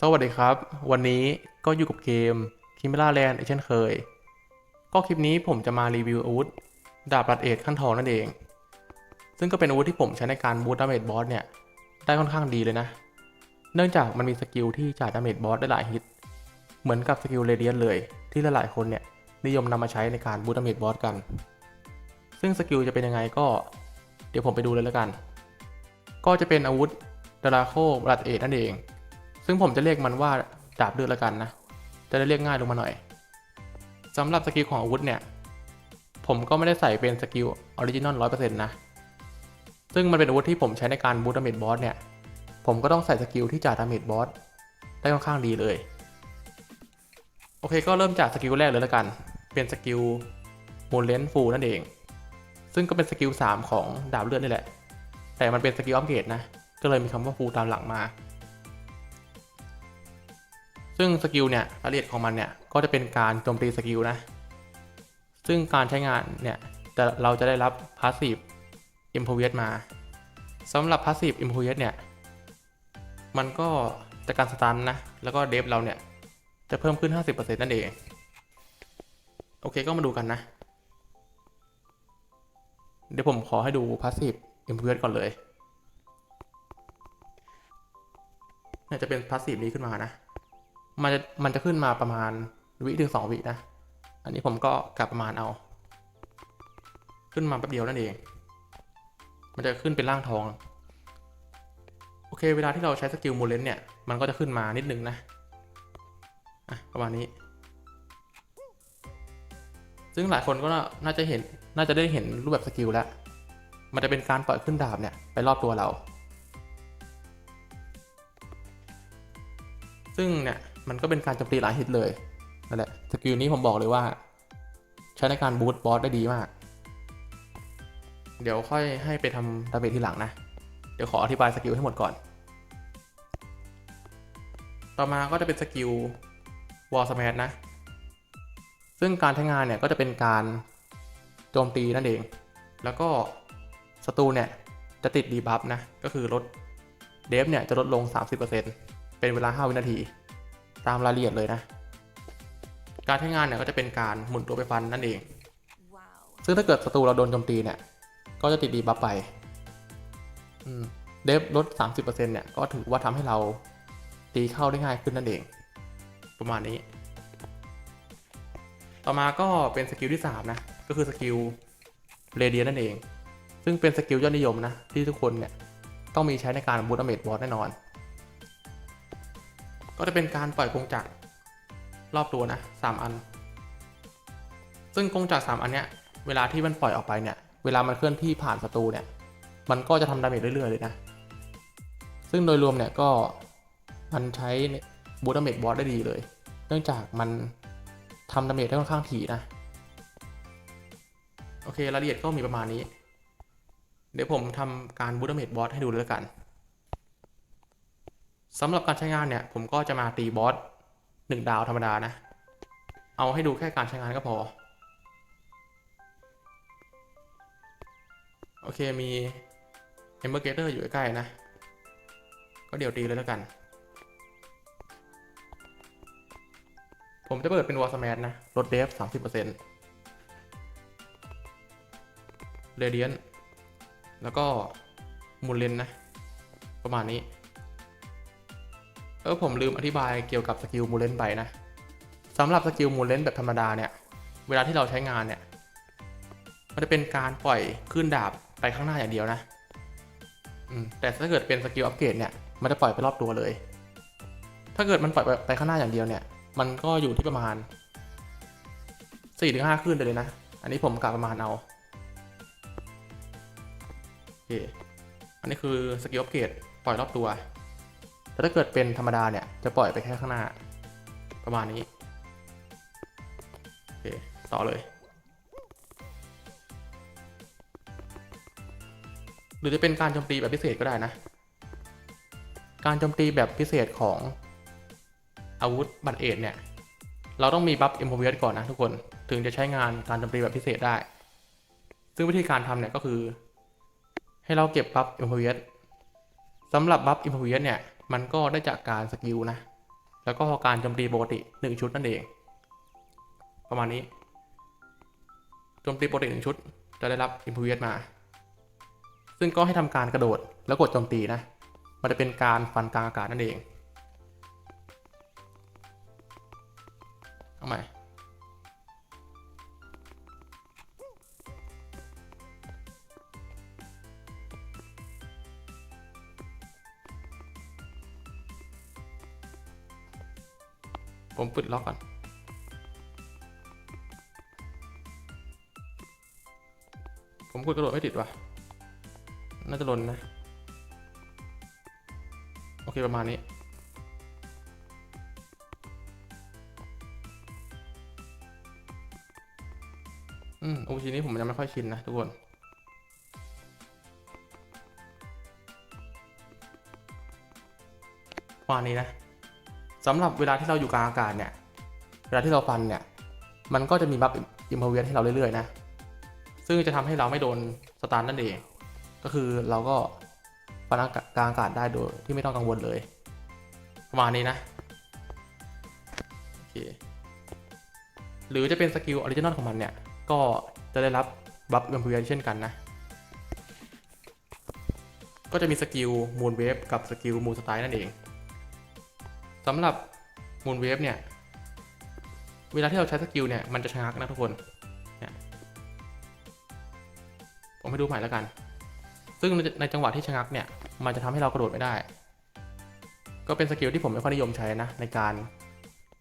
สวัสดีครับ วันนี้ก็อยู่กับเกม k i m e r a Land อีกเช่นเคย ก็คลิปนี้ผมจะมารีวิวอาวุธ ดาบรัดเอทขั้นทองนั่นเอง ซึ่งก็เป็นอาวุธที่ผมใช้ในการบูตดาเมจบอสเนี่ย ได้ค่อนข้างดีเลยนะ เนื่องจากมันมีสกิลที่จ่ายดาเมจบอสได้หลายฮิต เหมือนกับสกิลเรเดียนเลย ที่หลายๆคนเนี่ยนิยมนำมาใช้ในการบูตดาเมจบอสกัน ซึ่งสกิลจะเป็นยังไงก็ เดี๋ยวผมไปดูเลยแล้วกัน ก็จะเป็นอาวุธดาราโคบรัดเอทนั่นเอง ซึ่งผมจะเรียกมันว่าดาบเลือดละกันนะ จะได้เรียกง่ายลงมาหน่อยสำหรับสกิลของอาวุธเนี่ย ผมก็ไม่ได้ใส่เป็นสกิลออริจินอลร้อยเปอร์เซ็นต์นะ ซึ่งมันเป็นอาวุธที่ผมใช้ในการบูตดาเมจบอสเนี่ย ผมก็ต้องใส่สกิลที่จ่ายดาเมจบอสได้ค่อนข้างดีเลย โอเคก็เริ่มจากสกิลแรกเลยละกัน เป็นสกิลโมเลนฟูนั่นเอง ซึ่งก็เป็นสกิล3ของดาบเลือดนี่แหละ แต่มันเป็นสกิลอัปเกรดนะ ก็เลยมีคำว่าฟูตามหลังมา ซึ่งสกิลเนี่ยรายละเอียดของมันเนี่ยก็จะเป็นการโจมตีสกิลนะ ซึ่งการใช้งานเนี่ยจะเราจะได้รับ Passive i m p o v e มาสำหรับ Passive i m p o v e เนี่ย มันก็จะการสตันนะ แล้วก็เดฟเราเนี่ย จะเพิ่มขึ้น 50%นั่นเอง โอเคก็มาดูกันนะ เดี๋ยวผมขอให้ดู Passive i m p o v e ก่อนเลยเนี่ยจะเป็น Passive นี้ขึ้นมานะ มันจะมันจะขึ้นมาประมาณวิถึงสองวินะ อันนี้ผมก็กลับประมาณเอา ขึ้นมาแป๊บเดียวนั่นเอง มันจะขึ้นเป็นร่างทอง โอเค เวลาที่เราใช้สกิลโมเลนเนี่ย มันก็จะขึ้นมานิดนึงนะ อะ ประมาณนี้ ซึ่งหลายคนก็น่าจะเห็น น่าจะได้เห็นรูปแบบสกิลแล้ว มันจะเป็นการปล่อยขึ้นดาบเนี่ยไปรอบตัวเรา ซึ่งเนี่ย มันก็เป็นการโจมตีหลายฮิตเลยนั่นแหละสกิลนี้ผมบอกเลยว่า ใช้ในการบูตบอสได้ดีมาก เดี๋ยวค่อยให้ไปทำดาเมจทีหลังนะ เดี๋ยวขออธิบายสกิลให้หมดก่อน ต่อมาก็จะเป็นสกิลวอลสมาร์นะ ซึ่งการใช้งานเนี่ยก็จะเป็นการโจมตีนั่นเอง แล้วก็ศัตรูเนี่ยจะติดดีบัฟนะ ก็คือลดเดฟเนี่ยจะลดลง 30%เป็นเวลา 5 วินาที ตามรายละเอียดเลยนะ การใช้งานเนี่ยก็จะเป็นการหมุนตัวไปฟันนั่นเอง ซึ่งถ้าเกิดศัตรูเราโดนโจมตีเนี่ย ก็จะติดดีบัฟไปเดฟลด 30%เนี่ยก็ถือว่าทำให้เราตีเข้าได้ง่ายขึ้นนั่นเอง ประมาณนี้ ต่อมาก็เป็นสกิลที่ 3 นะ ก็คือสกิลเรเดียนั่นเอง ซึ่งเป็นสกิลยอดนิยมนะ ที่ทุกคนเนี่ยต้องมีใช้ในการบูตดาเมจบอสแน่นอน ก็จะเป็นการปล่อยกงจักรรอบตัวนะสามอัน ซึ่งกงจักรสามอันเนี้ยเวลาที่มันปล่อยออกไปเนี่ยเวลามันเคลื่อนที่ผ่านศัตรูเนี่ยมันก็จะทำดาเมจเรื่อยๆเลยนะ ซึ่งโดยรวมเนี่ยก็มันใช้บูตดาเมจบอสได้ดีเลย เนื่องจากมันทำดาเมจได้ค่อนข้างถี่นะ โอเครายละเอียดก็มีประมาณนี้ เดี๋ยวผมทำการบูตดาเมจบอสให้ดูเลยแล้วกัน สำหรับการใช้งานเนี่ย ผมก็จะมาตีบอสหนึ่งดาวธรรมดานะ เอาให้ดูแค่การใช้งานก็พอ โอเคมี e m b e r g a t o r อร์อยู่ใกล้ๆนะ ก็เดี๋ยวตีเลยแล้วกัน ผมจะเปิดเป็นวอ r ส m a นะลดเดฟ30%เรเดียนแล้วก็มูลเลนนะ ประมาณนี้ เออผมลืมอธิบายเกี่ยวกับสกิลมูเลนไปนะสำหรับสกิลมูเลนแบบธรรมดาเนี่ย เวลาที่เราใช้งานเนี่ย มันจะเป็นการปล่อยขึ้นดาบไปข้างหน้าอย่างเดียวนะแต่ถ้าเกิดเป็นสกิลอัปเกรดเนี่ย มันจะปล่อยไปรอบตัวเลย ถ้าเกิดมันปล่อยไปข้างหน้าอย่างเดียวเนี่ย มันก็อยู่ที่ประมาณ4-5ขึ้นเลยนะ อันนี้ผมกะประมาณเอาโอเคอันนี้คือสกิลอัปเกรดปล่อยรอบตัว แต่ถ้าเกิดเป็นธรรมดาเนี่ยจะปล่อยไปแค่ข้างหน้า ประมาณนี้ โอเค ต่อเลย หรือจะเป็นการโจมตีแบบพิเศษก็ได้นะ การโจมตีแบบพิเศษของอาวุธบัตรเอทเนี่ย เราต้องมีบัฟอิมพเวสก่อนนะทุกคน ถึงจะใช้งานการโจมตีแบบพิเศษได้ ซึ่งวิธีการทำเนี่ยก็คือ ให้เราเก็บบัฟอิมพเวสสำหรับบัฟอิมพเวสเนี่ย มันก็ได้จากการสกิลนะ แล้วก็การโจมตีปกติ 1 ชุดนั่นเอง ประมาณนี้โจมตีปกติ 1 ชุด จะได้รับอิมพูเวตมา ซึ่งก็ให้ทำการกระโดดแล้วกดโจมตีนะ มันจะเป็นการฟันกลางอากาศนั่นเอง เอาใหม่ ผมปิดล็อกก่อน ผมกดกระโดดไม่ติดว่ะ น่าจะหล่นนะ โอเคประมาณนี้ อืมโอชีนี้ผมยังไม่ค่อยชินนะทุกคนประมาณนี้นะ สำหรับเวลาที่เราอยู่กลางอากาศเนี่ย เวลาที่เราฟันเนี่ย มันก็จะมีบัฟอิมพเวียให้เราเรื่อยๆนะ ซึ่งจะทำให้เราไม่โดนสตาร์นั่นเอง ก็คือเราก็ฟันกาศกลางอากาศได้โดยที่ไม่ต้องกังวลเลย ประมาณนี้นะ โอเค หรือจะเป็นสกิลออริจินอลของมันเนี่ย ก็จะได้รับบัฟอิมพเวียเช่นกันนะ ก็จะมีสกิลมูนเวฟกับสกิลมูนสไตล์นั่นเอง สำหรับมูนเวฟเนี่ย เวลาที่เราใช้สกิลเนี่ย มันจะชะงักนะทุกคนเนี่ยผมให้ดูใหม่แล้วกัน ซึ่งในจังหวะที่ชะงักเนี่ย มันจะทำให้เรากระโดดไม่ได้ ก็เป็นสกิลที่ผมไม่ค่อยนิยมใช้นะ ในการ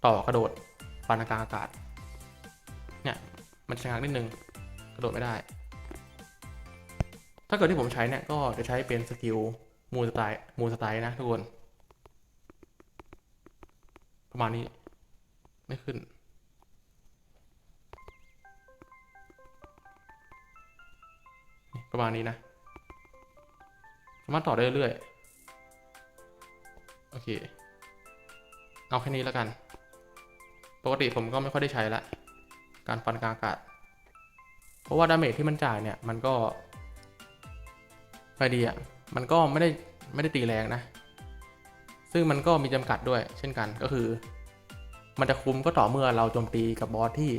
ต่อกระโดดฟันกลางอากาศ เนี่ย มันชะงักนิดนึง กระโดดไม่ได้ ถ้าเกิดที่ผมใช้เนี่ย ก็จะใช้เป็นสกิลมูนสไตล์มูนสไตล์นะทุกคน ประมาณนี้ ไม่ขึ้น ประมาณนี้นะ สามารถต่อได้เรื่อยๆ โอเค เอาแค่นี้แล้วกัน ปกติผมก็ไม่ค่อยได้ใช้ละ การฟันกลางอากาศ เพราะว่าดาเมจที่มันจ่ายเนี่ย มันก็ไปดีอะ มันก็ไม่ได้ไม่ได้ตีแรงนะ ซึ่งมันก็มีจำกัดด้วย เช่นกันก็คือ มันจะคุ้มก็ต่อเมื่อเราโจมตีกับบอสที่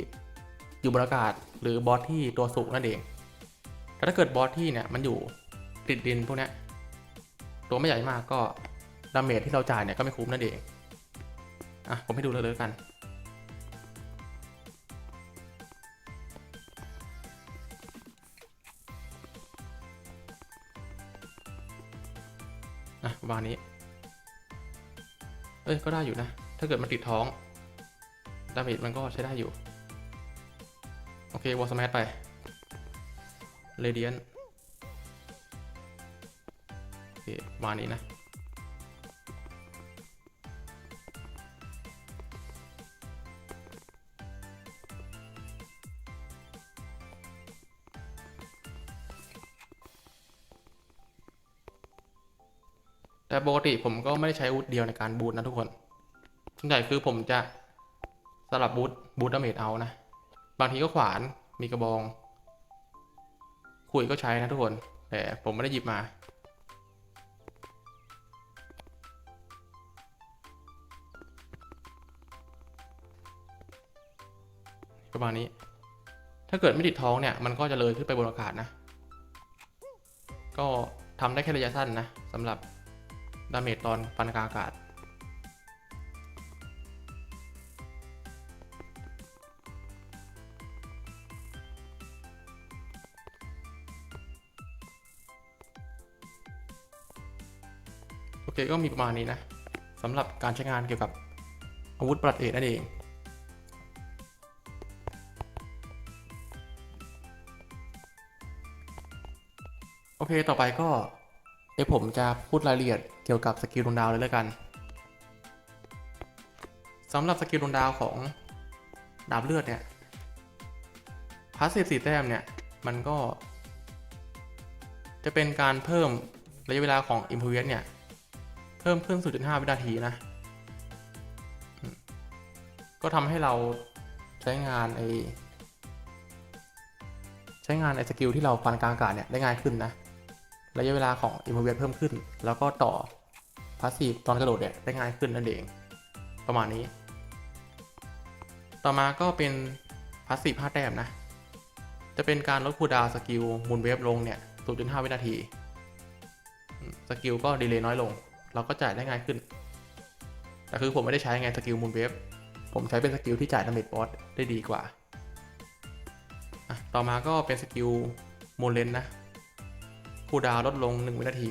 อยู่บนอากาศหรือบอสที่ตัวสูงนั่นเองแต่ถ้าเกิดบอสที่เนี่ยมันอยู่ติดดินพวกนี้ตัวไม่ใหญ่มากก็ดาเมจที่เราจ่ายเนี่ยก็ไม่คุ้มนั่นเองอะผมให้ดูเลยเลยกันอะประมาณนี้ เอ้ยก็ได้อยู่นะ ถ้าเกิดมันติดท้อง ดาเมจมันก็ใช้ได้อยู่ โอเควอลสมัทไปเรเดียนโอเคมานี้นะ แต่ปกติผมก็ไม่ได้ใช้อาวุธเดียวในการบูทนะทุกคนส่วนใหญ่คือผมจะสลับบูทบูทดาเมจเอานะ บางทีก็ขวานมีกระบองขุยก็ใช้นะทุกคน แต่ผมไม่ได้หยิบมาประมาณนี้ ถ้าเกิดไม่ติดท้องเนี่ย มันก็จะเลยขึ้นไปบนอากาศนะ ก็ทำได้แค่ระยะสั้นนะสำหรับ ดาเมจตอนฟันกาอากาศ โอเคก็มีประมาณนี้นะสำหรับการใช้งานเกี่ยวกับอาวุธประหลัดเอกนั่นเองโอเค ต่อไปก็เดี๋ยวผมจะพูดรายละเอียด เกี่ยวกับสกิลดวงดาวเลยแล้วกันสำหรับสกิลดวงดาวของดาบเลือดเนี่ยพาสซีฟสี่แต้มเนี่ย มันก็ จะเป็นการเพิ่มระยะเวลาของ i m p r o v e เนี่ย เพิ่มขึ้น 0.5 วินาทีนะ ก็ทำให้เราใช้งานไอใช้งานไอสกิลที่เราฟันกลางอากาศเนี่ยได้ง่ายขึ้นนะ ระยะเวลาของ i m p r o v e เพิ่มขึ้น แล้วก็ต่อพาสซีฟตอนกระโดดเนี่ยได้ง่ายขึ้นนั่นเอง ประมาณนี้ ต่อมาก็เป็นพาสซีฟ5แต้มนะ จะเป็นการลดคูดาวสกิลมูนเวฟลงเนี่ย0.5 วินาที สกิลก็ดีเลย์น้อยลง เราก็จ่ายได้ง่ายขึ้น แต่คือผมไม่ได้ใช้ไงสกิลมูนเวฟผมใช้เป็นสกิลที่จ่ายดาเมจบอสได้ดีกว่า ต่อมาก็เป็นสกิลมูนเลนนะ คูดาวลดลง 1 วินาที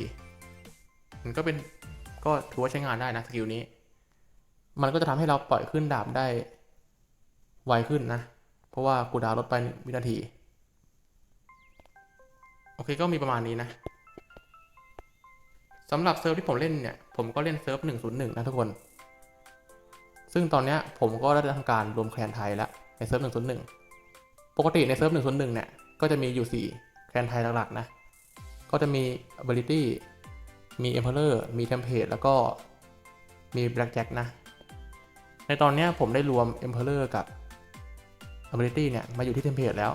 มันก็เป็นก็ถือว่าใช้งานได้นะสกิลนี้ มันก็จะทำให้เราปล่อยขึ้นดาบได้ ไวขึ้นนะ เพราะว่าคูดาวลดไปหนึ่งวินาที โอเคก็มีประมาณนี้นะสำหรับเซิร์ฟที่ผมเล่นเนี่ย ผมก็เล่นเซิร์ฟ 101 นะทุกคน ซึ่งตอนนี้ผมก็ได้ทำการรวมแคลนไทยแล้วในเซิร์ฟ 101 ปกติในเซิร์ฟ 101 เนี่ย ก็จะมีอยู่ 4 แคลนไทยหลักๆนะ ก็จะมี ability มี emperor มี template แล้วก็มี blackjack นะ ในตอนนี้ผมได้รวม emperor กับ ability เนี่ย มาอยู่ที่ template แล้ว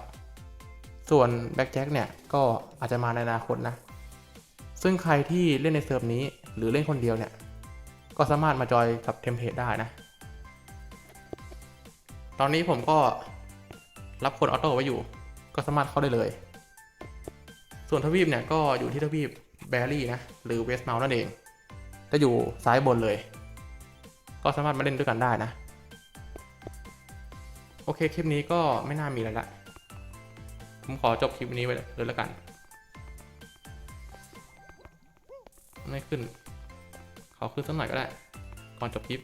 ส่วน blackjack เนี่ย ก็อาจจะมาในอนาคตนะ ซึ่งใครที่เล่นในเซิร์ฟนี้หรือเล่นคนเดียวเนี่ย ก็สามารถมาจอยกับ template ได้นะ ตอนนี้ผมก็รับคนออโต้ไว้อยู่ ก็สามารถเข้าได้เลย ส่วนทวีปเนี่ยก็อยู่ที่ทวีปแบรี่นะหรือเวสต์เมานั่นเองจะอยู่ซ้ายบนเลย ก็สามารถมาเล่นด้วยกันได้นะ โอเคคลิปนี้ก็ไม่น่ามีอะไรละผมขอจบคลิปนี้ไว้เลยแล้วกัน ไม่ขึ้น ขอขึ้นสักหน่อยก็ได้ ก่อนจบคลิป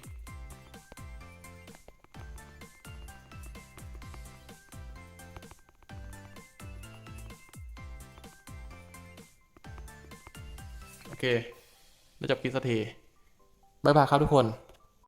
เคแล้วจบคลิปสักทีบายบายครับทุกคน